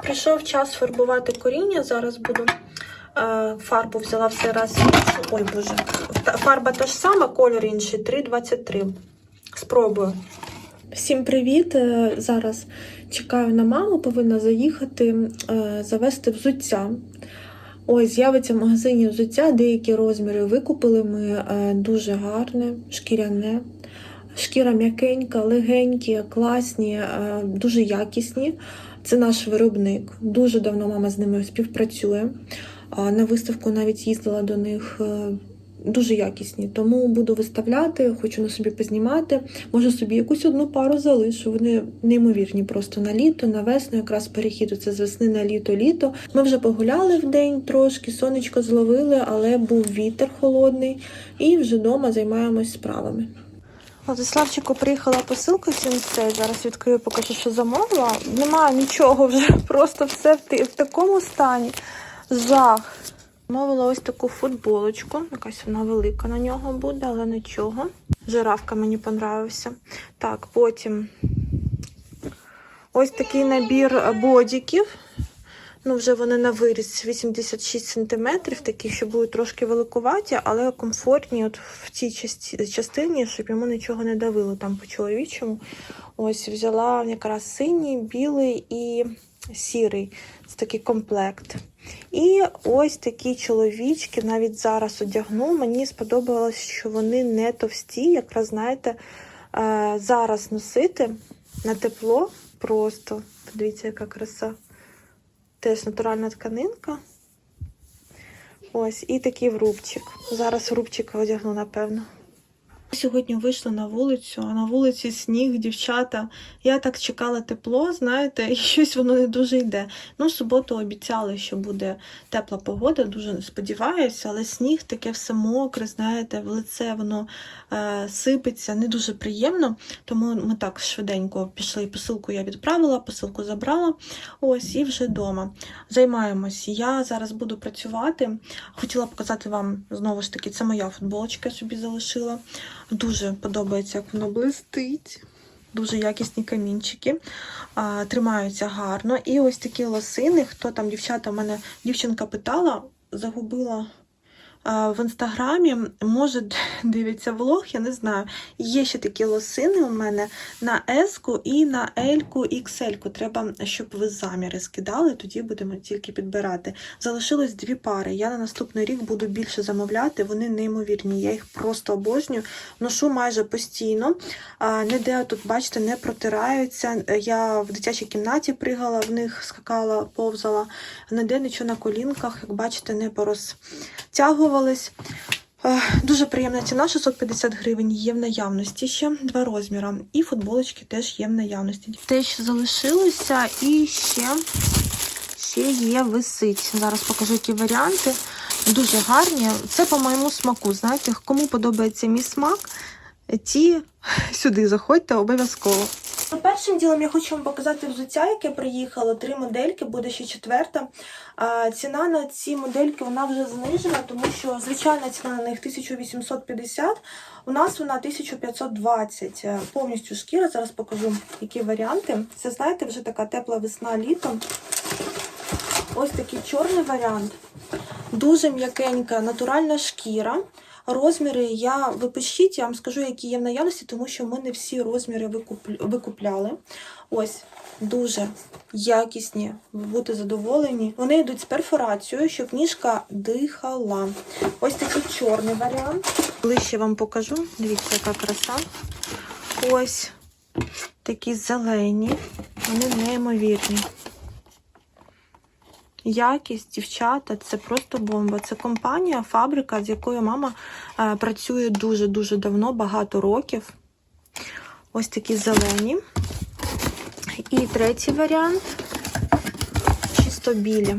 Прийшов час фарбувати коріння. Зараз буду е, фарбу взяла в цей раз. Ой, боже. Фарба та ж сама, колір інший 3,23. Спробую. Всім привіт! Е, Зараз чекаю на маму, повинна заїхати, е, завести взуття. Ось з'явиться в магазині взуття, деякі розміри викупили ми дуже гарне, шкіряне. Шкіра м'якенька, легенькі, класні, дуже якісні. Це наш виробник. Дуже давно мама з ними співпрацює. На виставку навіть їздила до них. е, Дуже якісні, тому буду виставляти, хочу на собі познімати. Може собі якусь одну пару залишу. Вони неймовірні просто на літо, на весну, якраз перехід це з весни на літо-літо. Ми вже погуляли в день трошки, сонечко зловили, але був вітер холодний, і вже вдома займаємось справами. Владиславчику приїхала посилка сінцей. Зараз відкрию поки що, замовила. Немає нічого вже, просто все в такому стані. Жах. Замовила ось таку футболочку. Якась вона велика на нього буде, але нічого. Жирафка мені понравився. Так, потім ось такий набір бодіків. Ну, вже вони на виріс 86 см, такі, що будуть трошки великуваті, але комфортні от в цій частині, щоб йому нічого не давило там по чоловічому. Ось взяла якраз синій, білий і сірий. Це такий комплект. І ось такі чоловічки навіть зараз одягну. Мені сподобалось, що вони не товсті. Якраз знаєте, е, зараз носити на тепло просто. Подивіться, яка краса. Теж натуральна тканинка. Ось, і такий врубчик. Зараз рубчик одягну, напевно. Сьогодні вийшла на вулицю, а на вулиці сніг, дівчата. Я так чекала тепло, знаєте, і щось воно не дуже йде. Ну, суботу обіцяли, що буде тепла погода, дуже сподіваюся, але сніг таке все мокре, знаєте, в лице воно е, сипеться, не дуже приємно. Тому ми так швиденько пішли. Посилку я відправила, посилку забрала. Ось і вже вдома. Займаємось. Я зараз буду працювати. Хотіла показати вам знову ж таки, це моя футболочка собі залишила. Дуже подобається, як воно блистить. Дуже якісні камінчики, а, тримаються гарно. І ось такі лосини. Хто там, дівчата, мене дівчинка питала, загубила в інстаграмі. Може, дивиться влог, я не знаю. Є ще такі лосини у мене на S і на L, XL. Треба, щоб ви заміри скидали, тоді будемо тільки підбирати. Залишилось дві пари. Я на наступний рік буду більше замовляти. Вони неймовірні. Я їх просто обожнюю. Ношу майже постійно. Ніде тут, бачите, не протираються. Я в дитячій кімнаті пригала, в них скакала, повзала. Ніде нічого на колінках, як бачите, не порозтягувались. Е, Дуже приємна ціна, 650 гривень є в наявності ще два розміри. І футболочки теж є в наявності. Теж залишилося і ще, ще є висить. Зараз покажу які варіанти. Дуже гарні. Це по моєму смаку. Знаєте, кому подобається мій смак, ті сюди заходьте обов'язково. Першим ділом я хочу вам показати взуття, яке приїхало. Три модельки, буде ще четверта. Ціна на ці модельки вона вже знижена, тому що звичайна ціна на них 1850, у нас вона 1520. Е, Повністю шкіра. Зараз покажу, які варіанти. Це, знаєте, вже така тепла весна літо. Ось такий чорний варіант. Дуже м'якенька, натуральна шкіра. Розміри я ви пишіть, я вам скажу, які є в наявності, тому що ми не всі розміри викупляли. Ось дуже якісні, ви задоволені. Вони йдуть з перфорацією, щоб ніжка дихала. Ось такий чорний варіант. Ближче вам покажу. Дивіться, яка краса. Ось такі зелені, вони неймовірні. Якість, дівчата, це просто бомба. Це компанія, фабрика, з якою мама е, працює дуже-дуже давно, багато років. Ось такі зелені. І третій варіант чисто білі.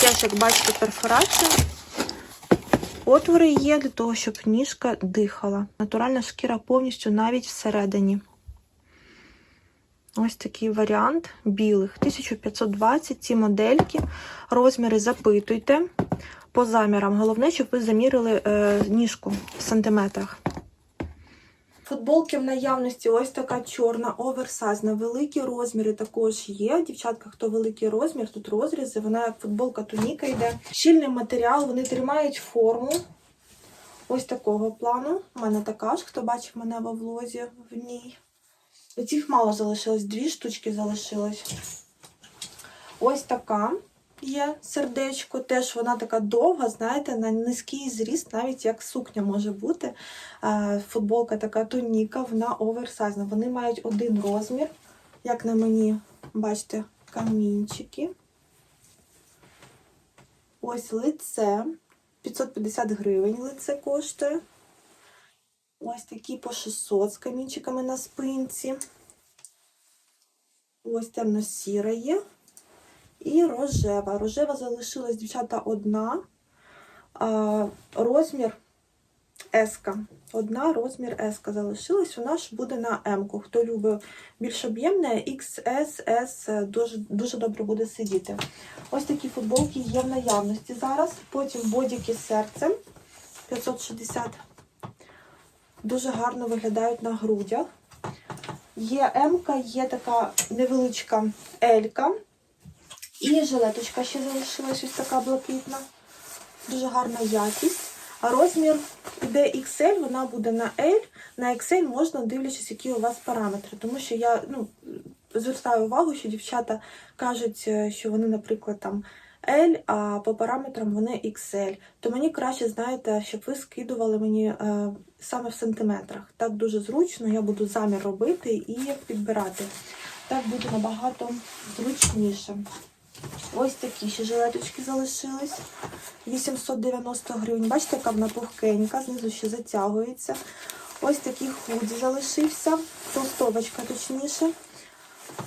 Теж, як бачите, перфорація. Отвори є для того, щоб ніжка дихала. Натуральна шкіра повністю навіть всередині. Ось такий варіант білих. 1520 ці модельки. Розміри запитуйте по замірам. Головне, щоб ви замірили е, ніжку в сантиметрах. Футболки в наявності ось така чорна, оверсайзна, великі розміри також є. Дівчатка, хто великий розмір, тут розрізи, вона як футболка туніка йде. Щільний матеріал, вони тримають форму. Ось такого плану. У мене така ж, хто бачив мене во влозі в ній. Цих мало залишилось, дві штучки залишилось. Ось така є сердечко. Теж вона така довга, знаєте, на низький зріст, навіть як сукня може бути. Футболка така тоніка, вона оверсайзна. Вони мають один розмір, як на мені, бачите, камінчики. Ось лице. 550 гривень лице коштує. Ось такі по 600 з камінчиками на спинці. Ось темно-сіра є. І рожева. Рожева залишилась, дівчата, одна. А, розмір еска. Одна розмір еска залишилась. Вона ж буде на М-ку. Хто любить більш об'ємне, XS, S дуже, дуже добре буде сидіти. Ось такі футболки є в наявності зараз. Потім бодіки з серцем 560. Дуже гарно виглядають на грудях. Є М-ка, є така невеличка L-ка. І жилеточка ще залишилась ось така блакитна. Дуже гарна якість. А розмір іде XL, вона буде на L. На XL можна дивлячись, які у вас параметри. Тому що я ну, звертаю увагу, що дівчата кажуть, е, що вони, наприклад, там L, а по параметрам вони XL. То мені краще, знаєте, щоб ви скидували мені е, саме в сантиметрах. Так дуже зручно, я буду замір робити і підбирати. Так буде набагато зручніше. Ось такі ще жилеточки залишились. 890 гривень. Бачите, яка вона пухкенька, знизу ще затягується. Ось такий худі залишився. Толстовочка, точніше.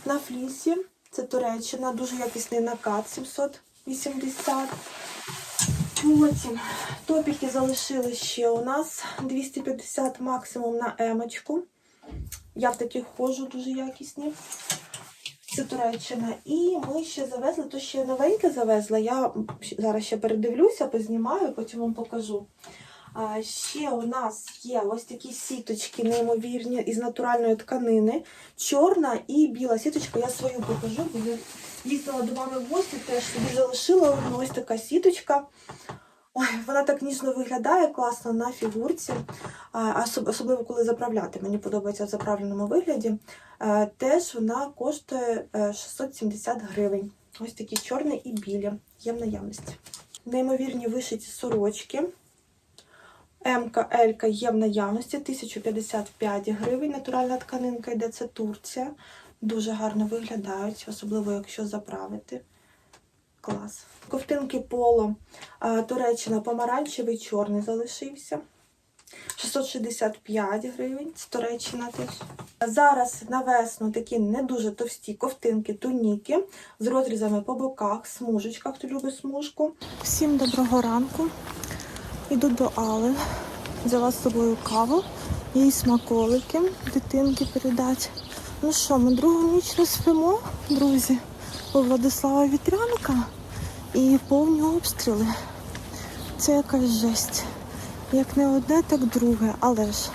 На флісі. Це Туреччина, дуже якісний накат 780. Потім топіки залишили ще у нас 250 максимум на емочку. Я в таких ходжу дуже якісні. Це Туреччина. І ми ще завезли, то ще новеньке завезла. Я зараз ще передивлюся, познімаю, потім вам покажу. Ще у нас є ось такі сіточки, неймовірні, із натуральної тканини. Чорна і біла сіточка. Я свою покажу, бо я їздила до мами в гості, теж собі залишила ось така сіточка. Ой, вона так ніжно виглядає, класно на фігурці, особливо коли заправляти. Мені подобається в заправленому вигляді. Е, Теж вона коштує е, 670 гривень. Ось такі чорні і білі. Є в наявності. Неймовірні вишиті сорочки. МК, Л є в наявності 1055 гривень. Натуральна тканинка йде, це Турція. Дуже гарно виглядають, особливо якщо заправити. Клас. Ковтинки поло Туреччина помаранчевий, чорний залишився. 665 гривень. Це Туреччина теж. Зараз на весну такі не дуже товсті ковтинки, туніки з розрізами по боках, смужечка, хто любить смужку. Всім доброго ранку. Іду до Алли. Взяла з собою каву, їй смаколики, дитинки передати. Ну що, ми другу ніч не спимо, друзі. У Владислава Вітрянка і повні обстріли. Це якась жесть. Як не одне, так друге. Але ж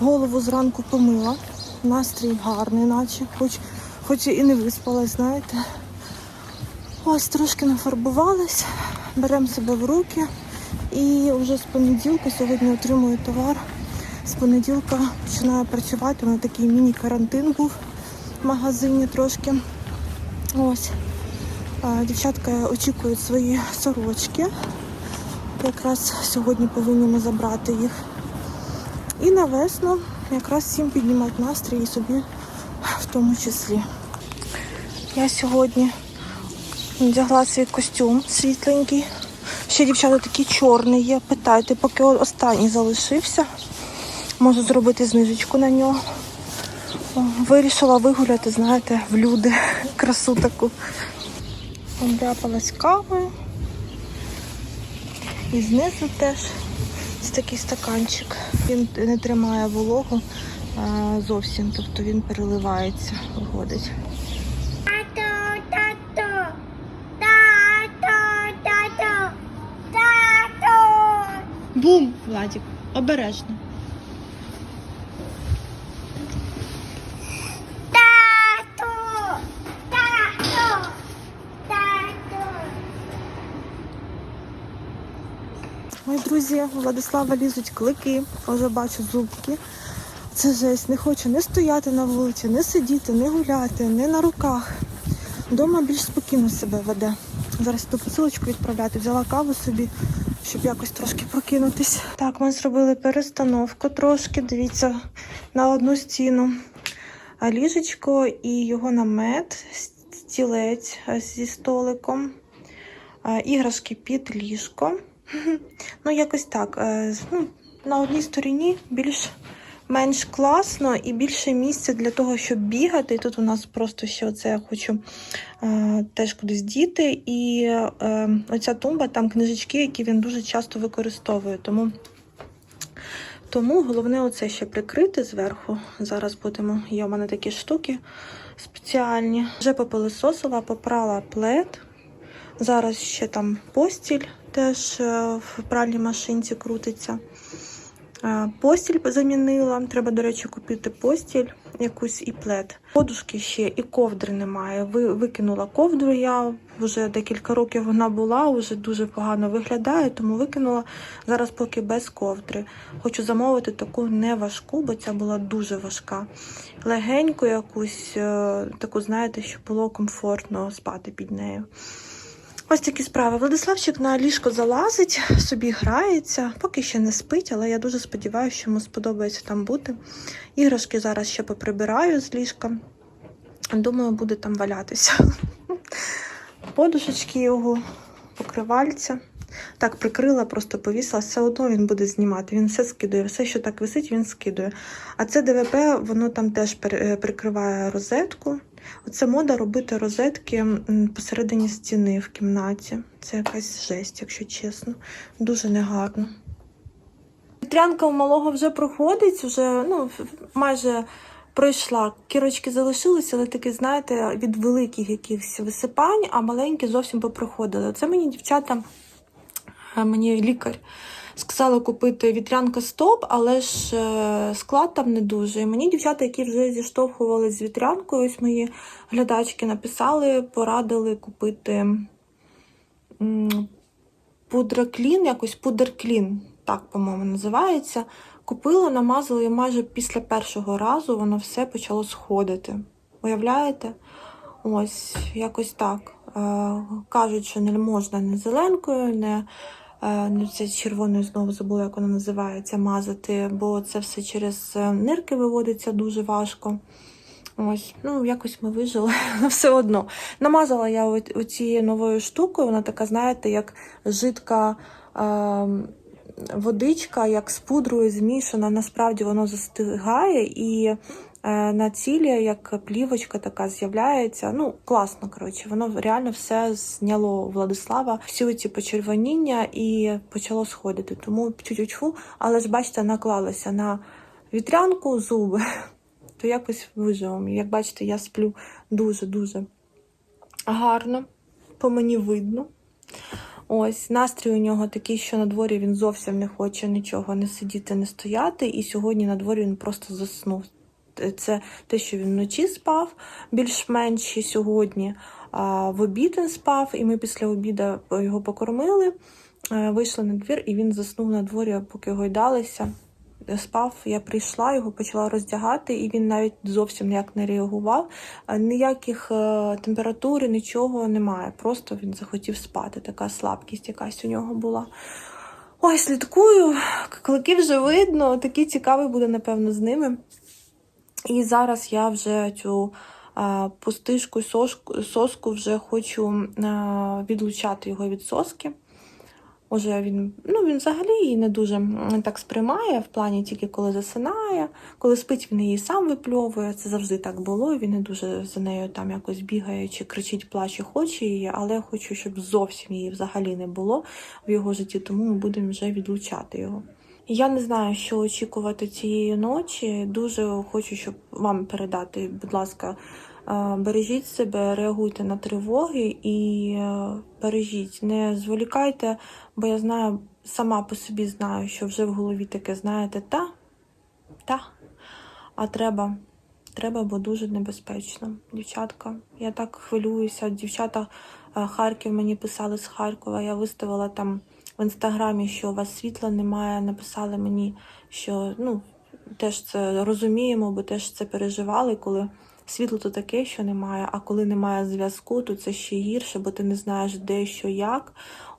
голову зранку помила. Настрій гарний, наче, хоч, хоч і не виспалась, знаєте. Ось трошки нафарбувалась, беремо себе в руки. І вже з понеділка сьогодні отримую товар. З понеділка починаю працювати. У мене такий міні-карантин був в магазині трошки. Ось. Дівчатка очікують свої сорочки. Якраз сьогодні повинні ми забрати їх. І на весну якраз всім піднімати настрій і собі в тому числі. Я сьогодні вдягла свій костюм світленький. Ще дівчата такий чорний є. Питайте, поки останній залишився. Можу зробити знижечку на нього. Вирішила вигуляти, знаєте, в люди красу таку. Обряпалась кавою. І знизу теж ось такий стаканчик. Він не тримає вологу а, зовсім, тобто він переливається, виходить. Бум, Владік, обережно. Тату! Тату! Тату! Мої друзі, Владислава лізуть клики, вже бачу зубки. Це жесть, не хочу не стояти на вулиці, не сидіти, не гуляти, не на руках. Дома більш спокійно себе веде. Зараз ту посилочку відправляти, взяла каву собі щоб якось трошки прокинутись. Так, ми зробили перестановку трошки, дивіться, на одну стіну. Ліжечко і його намет, стілець зі столиком, іграшки під ліжко. Ну, якось так. е, ну, На одній стороні більш менш класно і більше місця для того, щоб бігати. І тут у нас просто ще оце я хочу е, теж кудись діти. І е, оця тумба, там книжечки, які він дуже часто використовує. Тому, тому головне оце ще прикрити зверху. Зараз будемо. Є у мене такі штуки спеціальні. Вже попилисосила, попрала плед. Зараз ще там постіль теж е, в пральній машинці крутиться. Постіль замінила. Треба, до речі, купити постіль якусь і плед. Подушки ще і ковдри немає. Ви, викинула ковдру. Я вже декілька років вона була, вже дуже погано виглядає, тому викинула зараз поки без ковдри. Хочу замовити таку не важку, бо ця була дуже важка. Легеньку якусь, е, таку, знаєте, щоб було комфортно спати під нею. Ось такі справи. Владиславчик на ліжко залазить, собі грається, поки ще не спить, але я дуже сподіваюся, що йому сподобається там бути. Іграшки зараз ще поприбираю з ліжка. Думаю, буде там валятися. Подушечки його, покривальця. Так, прикрила, просто повісила, все одно він буде знімати. Він все скидує, все, що так висить, він скидує. А це ДВП, воно там теж е, прикриває розетку. Оце мода робити розетки посередині стіни в кімнаті. Це якась жесть, якщо чесно. Дуже негарно. Вітрянка у малого вже проходить, вже ну, майже пройшла. Кірочки залишилися, але таки, знаєте, від великих якихось висипань, а маленькі зовсім попроходили. Це мені дівчата, мені лікар. Сказала купити вітрянка стоп, але ж е, склад там не дуже. І мені дівчата, які вже зіштовхувалися з вітрянкою, ось мої глядачки написали, порадили купити пудраклін, якось пудерклін, так, по-моєму, називається. Купила, намазала і майже після першого разу воно все почало сходити. Уявляєте? Ось, якось так. Е, кажуть, що не можна не зеленкою, не, не це червоною знову забула, як вона називається, мазати, бо це все через е, нирки виводиться дуже важко. Ось, ну якось ми вижили все одно. Намазала я оцією новою штукою, вона така, знаєте, як жидка е, водичка, як з пудрою змішана. Насправді воно застигає і на цілі як плівочка така з'являється. Ну, класно, коротше, воно реально все зняло у Владислава, всі ці почервоніння і почало сходити. Тому тю-тю-тю, але ж бачите, наклалася на вітрянку зуби то якось виживемо. Як бачите, я сплю дуже-дуже гарно, по мені видно. Ось, настрій у нього такий, що на дворі він зовсім не хоче нічого не сидіти, не стояти. І сьогодні на дворі він просто заснув. Це те, що він вночі спав більш-менш сьогодні. А в обід він спав, і ми після обіду його покормили, е, вийшли на двір, і він заснув на дворі, поки гойдалися спав, я прийшла, його почала роздягати, і він навіть зовсім ніяк не реагував. Ніяких е, температури, нічого немає. Просто він захотів спати. Така слабкість якась у нього була. Ой, слідкую, клики вже видно, такий цікавий буде, напевно, з ними. І зараз я вже цю пустишку, соску, соску вже хочу відлучати його від соски. Уже він, ну він взагалі її не дуже так сприймає, в плані тільки коли засинає, коли спить, він її сам випльовує. Це завжди так було. Він не дуже за нею там якось бігає, чи кричить, плаче, хоче її, але я хочу, щоб зовсім її взагалі не було в його житті, тому ми будемо вже відлучати його. Я не знаю, що очікувати цієї ночі. Дуже хочу, щоб вам передати, будь ласка, е, бережіть себе, реагуйте на тривоги і е, бережіть, не зволікайте, бо я знаю, сама по собі знаю, що вже в голові таке, знаєте, та, та, а треба. Треба, бо дуже небезпечно. Дівчатка, я так хвилююся. Дівчата е, Харків мені писали з Харкова. Я виставила там в інстаграмі, що у вас світла немає, написали мені, що ну, теж це розуміємо, бо теж це переживали, коли світло то таке, що немає, а коли немає зв'язку, то це ще гірше, бо ти не знаєш, де що як.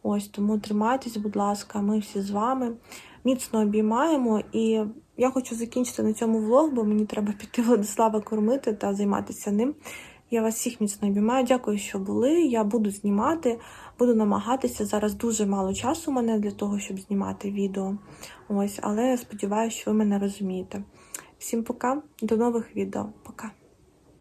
Ось тому тримайтесь, будь ласка, ми всі з вами міцно обіймаємо. І я хочу закінчити на цьому влог, бо мені треба піти Владислава кормити та займатися ним. Я вас всіх міцно обіймаю. Дякую, що були. Я буду знімати, буду намагатися. Зараз дуже мало часу у мене для того, щоб знімати відео. Ось, але сподіваюся, що ви мене розумієте. Всім пока, до нових відео. Пока.